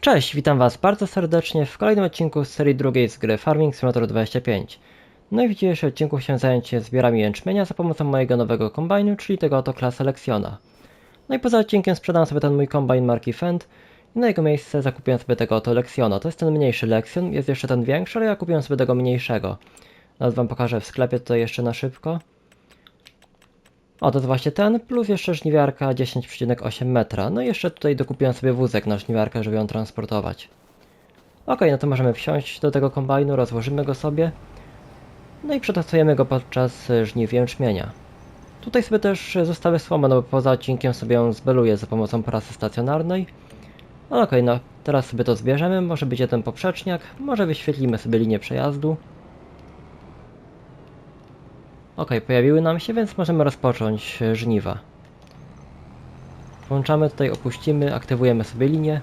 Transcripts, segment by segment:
Cześć, witam Was bardzo serdecznie w kolejnym odcinku z serii drugiej z gry Farming Simulator 25. No i w dzisiejszym odcinku chciałem zająć się zbiorami jęczmienia za pomocą mojego nowego kombajnu, czyli tego oto klasy Lexiona. No i poza odcinkiem sprzedam sobie ten mój kombajn marki Fendt i na jego miejsce zakupiłem sobie tego oto Lexiona. To jest ten mniejszy Lexion, jest jeszcze ten większy, ale ja kupiłem sobie tego mniejszego. Nawet Wam pokażę w sklepie tutaj jeszcze na szybko. O, to jest właśnie ten, plus jeszcze żniwiarka 10,8 metra. No i jeszcze tutaj dokupiłem sobie wózek na żniwiarkę, żeby ją transportować. Ok, no to możemy wsiąść do tego kombajnu, rozłożymy go sobie. No i przetestujemy go podczas e, żniw jęczmienia. Tutaj sobie też zostawię słomę, no bo poza odcinkiem sobie ją zbeluję za pomocą prasy stacjonarnej. No ok, no teraz sobie to zbierzemy, może być jeden poprzeczniak, może wyświetlimy sobie linię przejazdu. Ok, pojawiły nam się, więc możemy rozpocząć e, żniwa. Włączamy tutaj, opuścimy, aktywujemy sobie linię.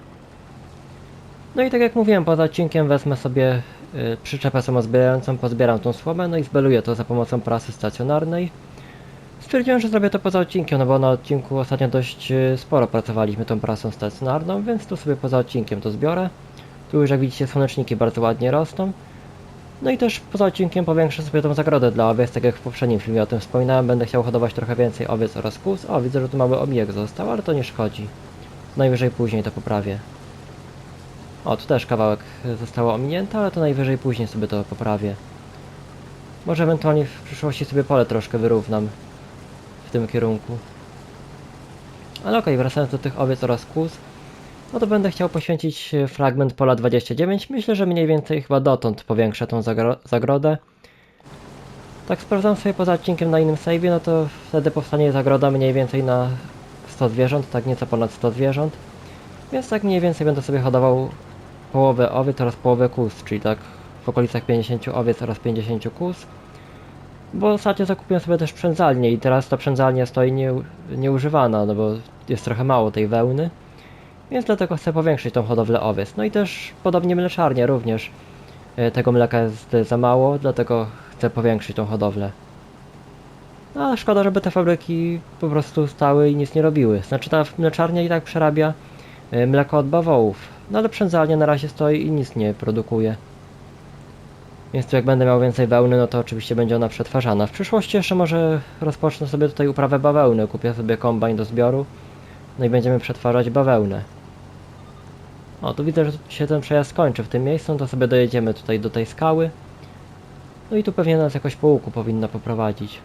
No i tak jak mówiłem, poza odcinkiem wezmę sobie y, przyczepę samozbierającą, pozbieram tą słomę, no i zbeluję to za pomocą prasy stacjonarnej. Stwierdziłem, że zrobię to poza odcinkiem, no bo na odcinku ostatnio dość y, sporo pracowaliśmy tą prasą stacjonarną, więc tu sobie poza odcinkiem to zbiorę. Tu już jak widzicie słoneczniki bardzo ładnie rosną. No i też poza odcinkiem powiększę sobie tą zagrodę dla owiec, tak jak w poprzednim filmie o tym wspominałem, będę chciał hodować trochę więcej owiec oraz kóz. O, widzę, że tu mały omijek został, ale to nie szkodzi. Najwyżej później to poprawię. O, tu też kawałek zostało ominięte, ale to najwyżej później sobie to poprawię. Może ewentualnie w przyszłości sobie pole troszkę wyrównam w tym kierunku. Ale okej, wracając do tych owiec oraz kóz, no to będę chciał poświęcić e, fragment pola 29. Myślę, że mniej więcej chyba dotąd powiększę tą zagro zagrodę. Tak sprawdzam sobie poza odcinkiem na innym save'ie, no to wtedy powstanie zagroda mniej więcej na 100 zwierząt, tak nieco ponad 100 zwierząt. Więc tak mniej więcej będę sobie hodował połowę owiec oraz połowę kóz, czyli tak w okolicach 50 owiec oraz 50 kóz. Bo ostatnio zakupiłem sobie też przędzalnię i teraz ta przędzalnia stoi nie, nieużywana, no bo jest trochę mało tej wełny. Więc dlatego chcę powiększyć tą hodowlę owiec. No i też podobnie mleczarnia również. E, Tego mleka jest za mało, dlatego chcę powiększyć tą hodowlę. No, ale szkoda, żeby te fabryki po prostu stały i nic nie robiły. Znaczy ta mleczarnia i tak przerabia e, mleko od bawołów. No ale przędzalnia na razie stoi i nic nie produkuje. Więc tu jak będę miał więcej wełny, no to oczywiście będzie ona przetwarzana. W przyszłości jeszcze może rozpocznę sobie tutaj uprawę bawełny. Kupię sobie kombajn do zbioru. No i będziemy przetwarzać bawełnę. O, tu widzę, że się ten przejazd kończy w tym miejscu, no to sobie dojedziemy tutaj do tej skały. No i tu pewnie nas jakoś po łuku powinno poprowadzić.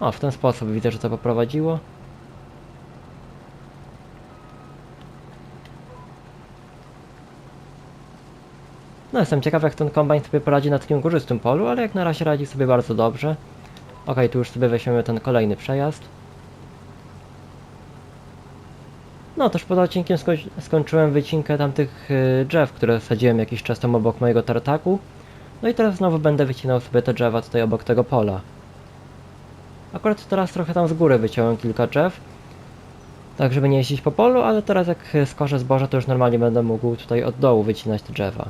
O, w ten sposób widzę, że to poprowadziło. No jestem ciekaw jak ten kombajn sobie poradzi na takim górzystym polu, ale jak na razie radzi sobie bardzo dobrze. Ok, tu już sobie weźmiemy ten kolejny przejazd. No, też poza odcinkiem sko skończyłem wycinkę tamtych y, drzew, które sadziłem jakiś czas temu obok mojego tartaku. No i teraz znowu będę wycinał sobie te drzewa tutaj obok tego pola. Akurat teraz trochę tam z góry wyciąłem kilka drzew. Tak, żeby nie jeździć po polu, ale teraz jak skoszę zboże, to już normalnie będę mógł tutaj od dołu wycinać te drzewa.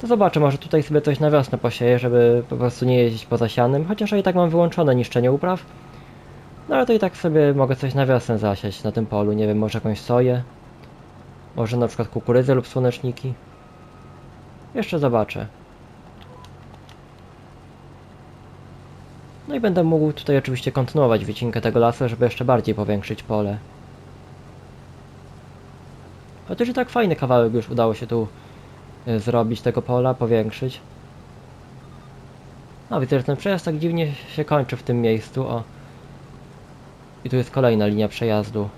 To zobaczę, może tutaj sobie coś na wiosnę posieję, żeby po prostu nie jeździć po zasianym, chociaż ja i tak mam wyłączone niszczenie upraw. No ale to i tak sobie mogę coś na wiosnę zasiać na tym polu, nie wiem, może jakąś soję. Może na przykład kukurydzę lub słoneczniki. Jeszcze zobaczę. No i będę mógł tutaj oczywiście kontynuować wycinkę tego lasu, żeby jeszcze bardziej powiększyć pole. Chociaż i tak fajny kawałek już udało się tu y, zrobić tego pola, powiększyć. No widzę, że ten przejazd tak dziwnie się kończy w tym miejscu, o. I tu jest kolejna linia przejazdu.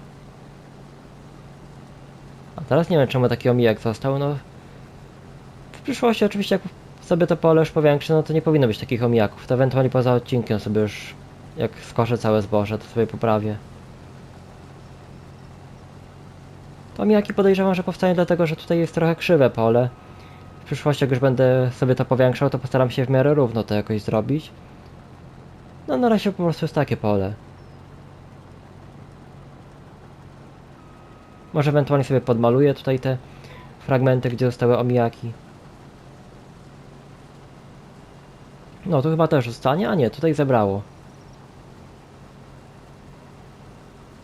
A teraz nie wiem czemu taki omijak został, no... W przyszłości oczywiście jak sobie to pole już powiększę, no to nie powinno być takich omijaków. To ewentualnie poza odcinkiem sobie już... Jak skoszę całe zboże, to sobie poprawię. To omijaki podejrzewam, że powstanie dlatego, że tutaj jest trochę krzywe pole. W przyszłości jak już będę sobie to powiększał, to postaram się w miarę równo to jakoś zrobić. No na razie po prostu jest takie pole. Może ewentualnie sobie podmaluję tutaj te fragmenty, gdzie zostały omijaki. No, tu chyba też zostanie, a nie, tutaj zebrało.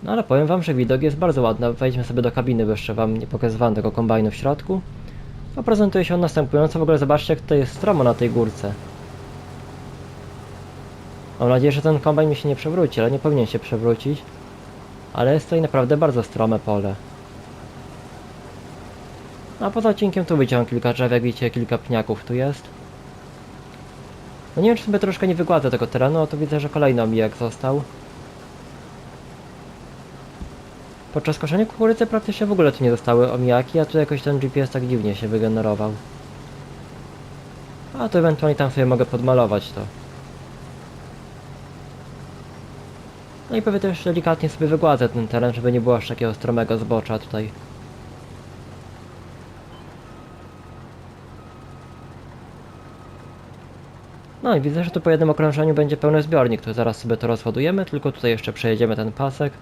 No ale powiem wam, że widok jest bardzo ładny. Wejdźmy sobie do kabiny, bo jeszcze wam nie pokazywałem tego kombajnu w środku. A prezentuje się on następująco. W ogóle zobaczcie, jak to jest stromo na tej górce. Mam nadzieję, że ten kombajn mi się nie przewróci, ale nie powinien się przewrócić. Ale jest tutaj naprawdę bardzo strome pole. A poza odcinkiem tu wyciąłem kilka drzew, jak widzicie, kilka pniaków tu jest. No nie wiem, czy sobie troszkę nie wygładzę tego terenu, a tu widzę, że kolejny omijak został. Podczas koszenia kukurydzy praktycznie w ogóle tu nie zostały omijaki, a tu jakoś ten GPS tak dziwnie się wygenerował. A to ewentualnie tam sobie mogę podmalować to. No i pewnie też delikatnie sobie wygładzę ten teren, żeby nie było aż takiego stromego zbocza tutaj. No i widzę, że tu po jednym okrążeniu będzie pełny zbiornik, to zaraz sobie to rozładujemy, tylko tutaj jeszcze przejedziemy ten pasek.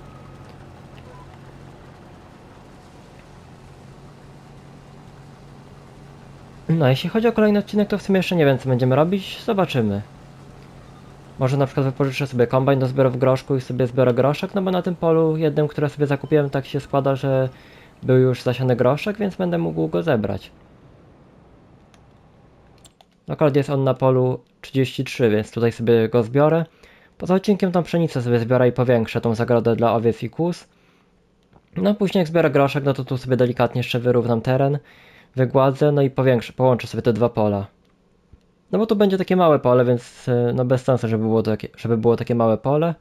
No, jeśli chodzi o kolejny odcinek, to w sumie jeszcze nie wiem, co będziemy robić. Zobaczymy. Może na przykład wypożyczę sobie kombajn do zbiorów groszku i sobie zbiorę groszek, no bo na tym polu jednym, które sobie zakupiłem, tak się składa, że był już zasiany groszek, więc będę mógł go zebrać. Akurat jest on na polu 33, więc tutaj sobie go zbiorę. Poza odcinkiem tą pszenicę sobie zbiorę i powiększę tą zagrodę dla owiec i kóz. No później jak zbiorę groszek, no to tu sobie delikatnie jeszcze wyrównam teren, wygładzę, no i powiększę, połączę sobie te dwa pola. No bo tu będzie takie małe pole, więc e, no bez sensu, żeby było, takie, żeby było takie małe pole.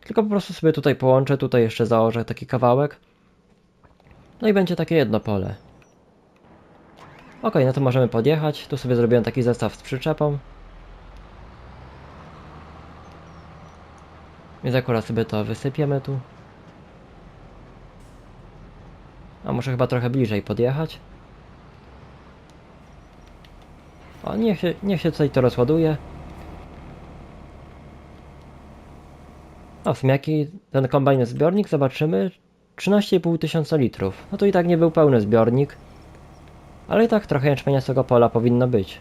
Tylko po prostu sobie tutaj połączę, tutaj jeszcze założę taki kawałek. No i będzie takie jedno pole. Ok, no to możemy podjechać. Tu sobie zrobiłem taki zestaw z przyczepą. Więc akurat sobie to wysypiemy tu. A muszę chyba trochę bliżej podjechać. O, niech się, niech się tutaj to rozładuje. O, w sumie jaki ten kombajn zbiornik, zobaczymy. 13,5 tysiąca litrów. No to i tak nie był pełny zbiornik. Ale i tak trochę jęczmienia z tego pola powinno być.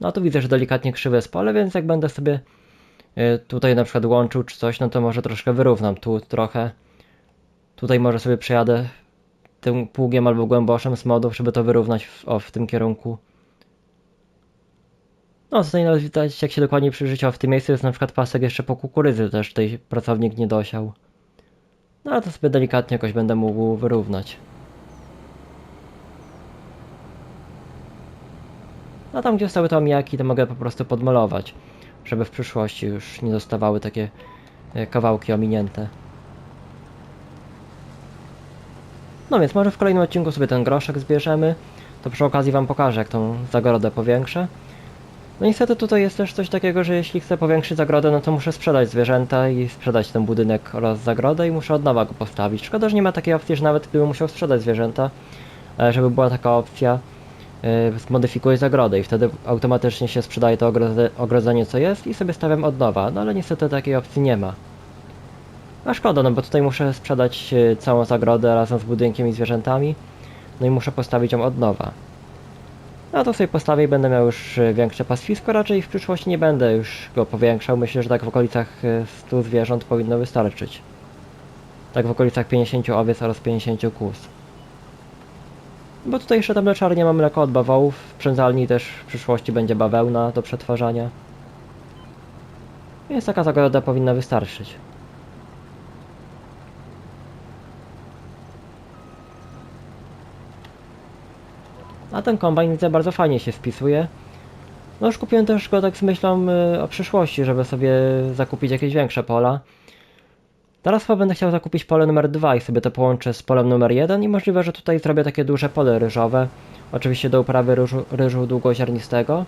No tu widzę, że delikatnie krzywe jest pole, więc jak będę sobie y, tutaj na przykład łączył czy coś, no to może troszkę wyrównam tu trochę. Tutaj może sobie przejadę tym pługiem albo głęboszem z modów, żeby to wyrównać w, o, w tym kierunku. No tutaj nawet widać jak się dokładnie przyjrzeć, o w tym miejscu jest na przykład pasek jeszcze po kukurydzy też tutaj pracownik nie dosiał. No ale to sobie delikatnie jakoś będę mógł wyrównać. A tam gdzie stały te omijaki to mogę po prostu podmalować, żeby w przyszłości już nie dostawały takie e, kawałki ominięte. No więc może w kolejnym odcinku sobie ten groszek zbierzemy, to przy okazji wam pokażę jak tą zagrodę powiększę. No niestety tutaj jest też coś takiego, że jeśli chcę powiększyć zagrodę, no to muszę sprzedać zwierzęta i sprzedać ten budynek oraz zagrodę i muszę od nowa go postawić. Szkoda, że nie ma takiej opcji, że nawet gdybym musiał sprzedać zwierzęta, e, żeby była taka opcja, yy, zmodyfikuj zagrodę i wtedy automatycznie się sprzedaje to ogrodze- ogrodzenie co jest i sobie stawiam od nowa, no ale niestety takiej opcji nie ma. A szkoda, no bo tutaj muszę sprzedać yy, całą zagrodę razem z budynkiem i zwierzętami, no i muszę postawić ją od nowa. No to sobie postawię i będę miał już y, większe pastwisko, raczej w przyszłości nie będę już go powiększał, myślę, że tak w okolicach y, 100 zwierząt powinno wystarczyć. Tak w okolicach 50 owiec oraz 50 kóz. Bo tutaj jeszcze tam mleczarnie mam mleko od bawołów, w przędzalni też w przyszłości będzie bawełna do przetwarzania. Więc taka zagroda powinna wystarczyć. A ten kombajn widzę bardzo fajnie się spisuje. No już kupiłem też go tak z myślą y, o przyszłości, żeby sobie zakupić jakieś większe pola. Teraz chyba będę chciał zakupić pole numer 2 i sobie to połączę z polem numer 1 i możliwe, że tutaj zrobię takie duże pole ryżowe. Oczywiście do uprawy ryżu, ryżu długoziarnistego.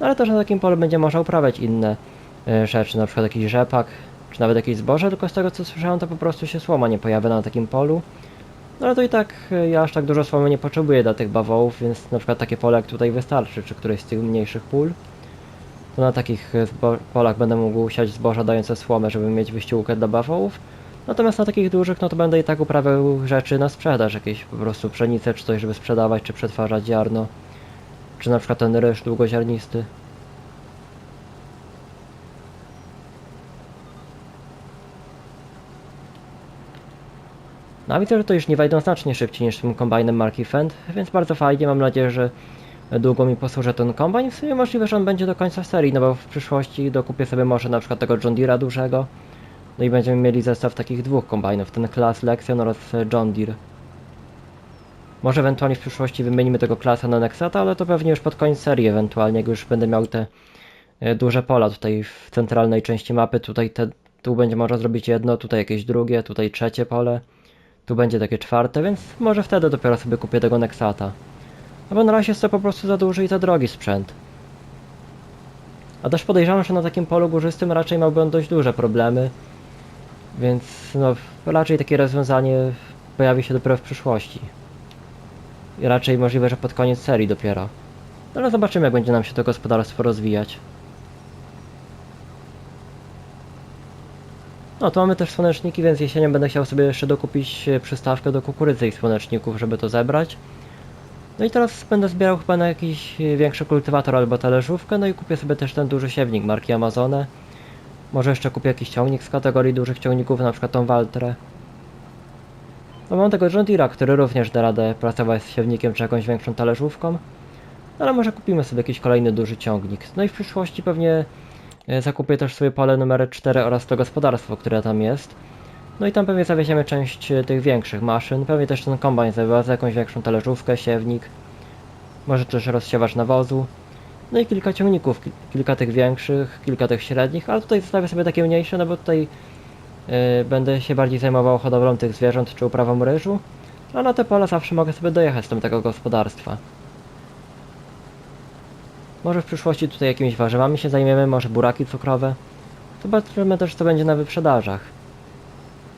No ale też na takim polu będzie można uprawiać inne y, rzeczy, na przykład jakiś rzepak, czy nawet jakieś zboże, tylko z tego co słyszałem to po prostu się słoma nie pojawia na takim polu. No ale to i tak y, ja aż tak dużo słomy nie potrzebuję dla tych bawołów, więc na przykład takie pole jak tutaj wystarczy, czy któreś z tych mniejszych pól. To na takich zbo- polach będę mógł siać zboża dające słomę, żeby mieć wyściółkę dla bawołów. Natomiast na takich dużych, no to będę i tak uprawiał rzeczy na sprzedaż, jakieś po prostu pszenicę czy coś, żeby sprzedawać, czy przetwarzać ziarno. Czy na przykład ten ryż długoziarnisty. No a widzę, że to już nie wejdą znacznie szybciej niż tym kombajnem marki Fendt, więc bardzo fajnie, mam nadzieję, że długo mi posłuży ten kombajn. W sumie możliwe, że on będzie do końca serii, no bo w przyszłości dokupię sobie może na przykład tego John Deere'a dużego. No i będziemy mieli zestaw takich dwóch kombajnów, ten Class Lexion oraz John Deere. Może ewentualnie w przyszłości wymienimy tego klasa na Nexata, ale to pewnie już pod koniec serii ewentualnie, jak już będę miał te e, duże pola tutaj w centralnej części mapy, tutaj te, tu będzie można zrobić jedno, tutaj jakieś drugie, tutaj trzecie pole, tu będzie takie czwarte, więc może wtedy dopiero sobie kupię tego Nexata. No bo na razie jest to po prostu za duży i za drogi sprzęt. A też podejrzewam, że na takim polu górzystym raczej miałby on dość duże problemy, więc no raczej takie rozwiązanie pojawi się dopiero w przyszłości. I raczej możliwe, że pod koniec serii dopiero. No ale zobaczymy, jak będzie nam się to gospodarstwo rozwijać. No, tu mamy też słoneczniki, więc jesienią będę chciał sobie jeszcze dokupić e, przystawkę do kukurydzy i słoneczników, żeby to zebrać. No i teraz będę zbierał chyba na jakiś e, większy kultywator albo talerzówkę, no i kupię sobie też ten duży siewnik marki Amazone. Może jeszcze kupię jakiś ciągnik z kategorii dużych ciągników, na przykład tą Waltrę. No mam tego John Deere'a, który również da radę pracować z siewnikiem czy jakąś większą talerzówką. No ale może kupimy sobie jakiś kolejny duży ciągnik. No i w przyszłości pewnie zakupię też sobie pole numer 4 oraz to gospodarstwo, które tam jest. No i tam pewnie zawieziemy część e, tych większych maszyn. Pewnie też ten kombajn zawiozę, jakąś większą talerzówkę, siewnik. Może też rozsiewacz nawozu. No i kilka ciągników, ki- kilka tych większych, kilka tych średnich, ale tutaj zostawię sobie takie mniejsze, no bo tutaj e, będę się bardziej zajmował hodowlą tych zwierząt czy uprawą ryżu. A na te pola zawsze mogę sobie dojechać z tamtego gospodarstwa. Może w przyszłości tutaj jakimiś warzywami się zajmiemy, może buraki cukrowe. Zobaczymy też co będzie na wyprzedażach.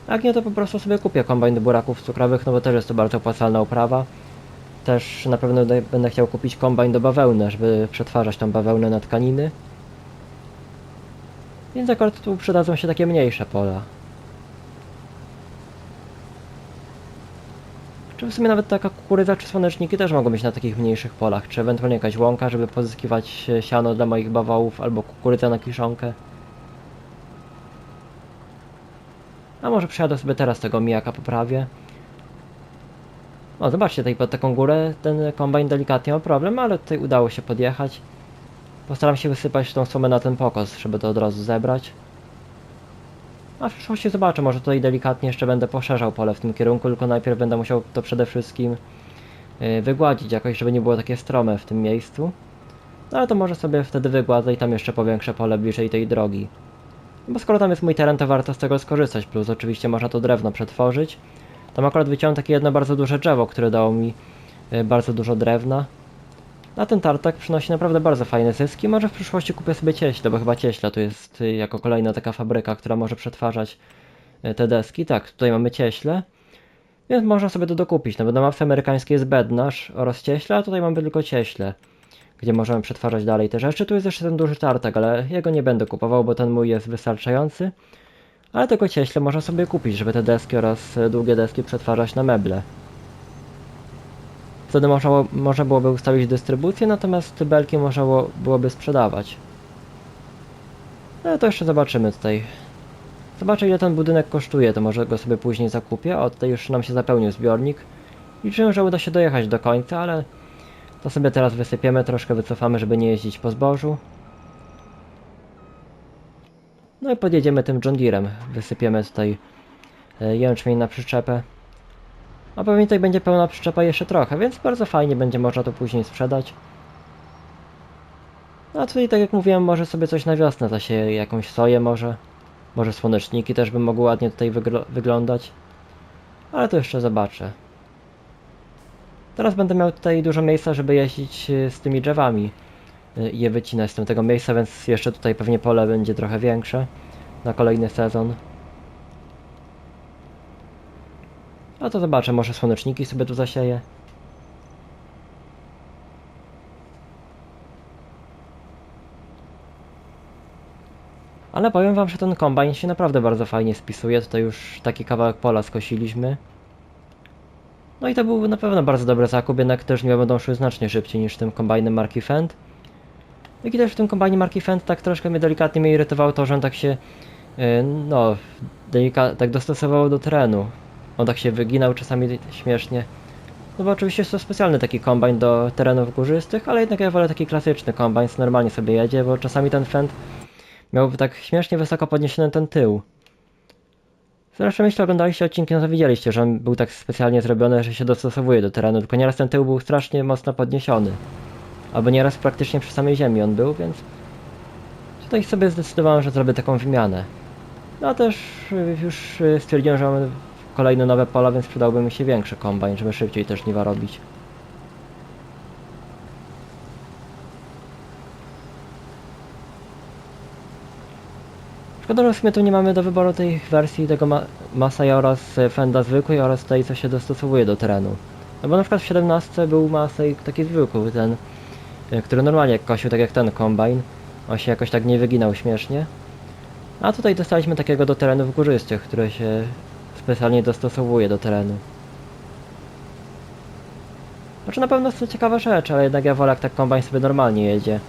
Jak nie, to po prostu sobie kupię kombajn do buraków cukrowych, no bo też jest to bardzo opłacalna uprawa. Też na pewno będę- chciał kupić kombajn do bawełny, żeby przetwarzać tą bawełnę na tkaniny. Więc akurat tu przydadzą się takie mniejsze pola. Czy w sumie nawet taka kukurydza czy słoneczniki też mogą być na takich mniejszych polach, czy ewentualnie jakaś łąka, żeby pozyskiwać e, siano dla moich bawołów, albo kukurydza na kiszonkę. A może przyjadę sobie teraz tego mijaka poprawię. O, zobaczcie, tutaj pod taką górę ten kombajn delikatnie ma problem, ale tutaj udało się podjechać. Postaram się wysypać tą sumę na ten pokos, żeby to od razu zebrać. A w przyszłości zobaczę, może tutaj delikatnie jeszcze będę poszerzał pole w tym kierunku, tylko najpierw będę musiał to przede wszystkim yy, wygładzić jakoś, żeby nie było takie strome w tym miejscu. No ale to może sobie wtedy wygładzę i tam jeszcze powiększę pole bliżej tej drogi. No Bo skoro tam jest mój teren, to warto z tego skorzystać, plus oczywiście można to drewno przetworzyć. Tam akurat wyciąłem takie jedno bardzo duże drzewo, które dało mi yy, bardzo dużo drewna. A ten tartak przynosi naprawdę bardzo fajne zyski. Może w przyszłości kupię sobie cieśle, bo chyba cieśla tu jest y, jako kolejna taka fabryka, która może przetwarzać y, te deski. Tak, tutaj mamy cieśle. Więc można sobie to dokupić. No bo na mapce amerykańskiej jest bednarz oraz cieśle, a tutaj mamy tylko cieśle. Gdzie możemy przetwarzać dalej te rzeczy. Tu jest jeszcze ten duży tartak, ale jego nie będę kupował, bo ten mój jest wystarczający. Ale tego cieśle można sobie kupić, żeby te deski oraz y, długie deski przetwarzać na meble. Wtedy można, można byłoby ustawić dystrybucję, natomiast belki można było- byłoby sprzedawać. No to jeszcze zobaczymy tutaj. Zobaczę ile ten budynek kosztuje, to może go sobie później zakupię. O, tutaj już nam się zapełnił zbiornik. Liczyłem, że uda się dojechać do końca, ale to sobie teraz wysypiemy, troszkę wycofamy, żeby nie jeździć po zbożu. No i podjedziemy tym John Deerem. Wysypiemy tutaj e, jęczmień na przyczepę. A pewnie tutaj będzie pełna przyczepa jeszcze trochę, więc bardzo fajnie będzie można to później sprzedać. No a tutaj, tak jak mówiłem, może sobie coś na wiosnę zasieję, jakąś soję może. Może słoneczniki też by mogły ładnie tutaj wygl- wyglądać. Ale to jeszcze zobaczę. Teraz będę miał tutaj dużo miejsca, żeby jeździć y, z tymi drzewami y, i je wycinać z tamtego miejsca, więc jeszcze tutaj pewnie pole będzie trochę większe na kolejny sezon. A to zobaczę, może słoneczniki sobie tu zasieję. Ale powiem wam, że ten kombajn się naprawdę bardzo fajnie spisuje. Tutaj już taki kawałek pola skosiliśmy. No i to był na pewno bardzo dobry zakup, jednak też nie będą szły znacznie szybciej niż tym kombajnem marki Fendt. Jak i też w tym kombajnie marki Fendt tak troszkę mnie delikatnie mnie irytowało to, że on tak się, yy, no, tak dostosowało do terenu. On tak się wyginał czasami śmiesznie. No bo oczywiście jest to specjalny taki kombajn do terenów górzystych, ale jednak ja wolę taki klasyczny kombajn, co normalnie sobie jedzie, bo czasami ten Fend miał tak śmiesznie wysoko podniesiony ten tył. Zresztą jeśli oglądaliście odcinki, no to widzieliście, że on był tak specjalnie zrobiony, że się dostosowuje do terenu, tylko nieraz ten tył był strasznie mocno podniesiony. Albo nieraz praktycznie przy samej ziemi on był, więc tutaj sobie zdecydowałem, że zrobię taką wymianę. No też już stwierdziłem, że mamy kolejne nowe pola, więc przydałby mi się większy kombajn, żeby szybciej też żniwa robić. Szkoda, że w sumie tu nie mamy do wyboru tej wersji tego ma Masai oraz Fenda zwykłej oraz tej, co się dostosowuje do terenu. No bo na przykład w 17 był Masai taki zwykły, ten, y, który normalnie kosił tak jak ten kombajn. On się jakoś tak nie wyginał śmiesznie. A tutaj dostaliśmy takiego do terenów górzystych, które się specjalnie dostosowuje do terenu. Znaczy na pewno jest to ciekawa rzecz, ale jednak ja wolę jak tak kombajn sobie normalnie jedzie.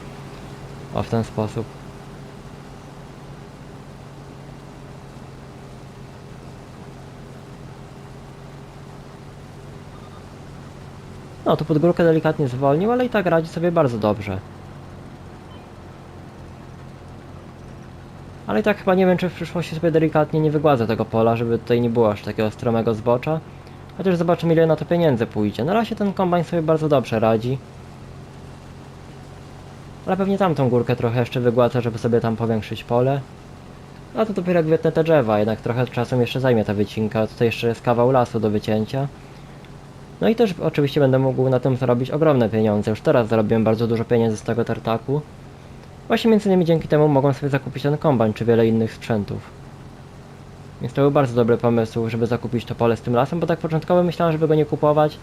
O, w ten sposób. No, tu pod górkę delikatnie zwolnił, ale i tak radzi sobie bardzo dobrze. Ale i tak chyba nie wiem, czy w przyszłości sobie delikatnie nie wygładzę tego pola, żeby tutaj nie było aż takiego stromego zbocza. Chociaż zobaczymy ile na to pieniędzy pójdzie. Na razie ten kombajn sobie bardzo dobrze radzi. Ale pewnie tamtą górkę trochę jeszcze wygładzę, żeby sobie tam powiększyć pole. A to dopiero wytnę te drzewa, jednak trochę czasem jeszcze zajmie ta wycinka. Tutaj jeszcze jest kawał lasu do wycięcia. No i też oczywiście będę mógł na tym zarobić ogromne pieniądze. Już teraz zarobiłem bardzo dużo pieniędzy z tego tartaku. Właśnie między innymi dzięki temu mogłem sobie zakupić ten kombajn czy wiele innych sprzętów. Więc to był bardzo dobry pomysł, żeby zakupić to pole z tym lasem, bo tak początkowo myślałem, żeby go nie kupować.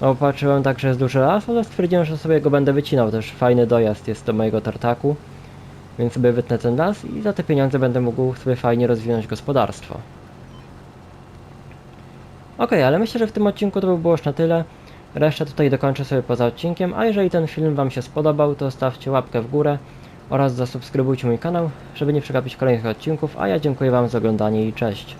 No patrzyłem tak, że jest duży las, ale stwierdziłem, że sobie go będę wycinał. Też fajny dojazd jest do mojego tartaku. Więc sobie wytnę ten las i za te pieniądze będę mógł sobie fajnie rozwinąć gospodarstwo. Ok, ale myślę, że w tym odcinku to by było już na tyle. Resztę tutaj dokończę sobie poza odcinkiem, a jeżeli ten film Wam się spodobał, to stawcie łapkę w górę oraz zasubskrybujcie mój kanał, żeby nie przegapić kolejnych odcinków, a ja dziękuję Wam za oglądanie i cześć.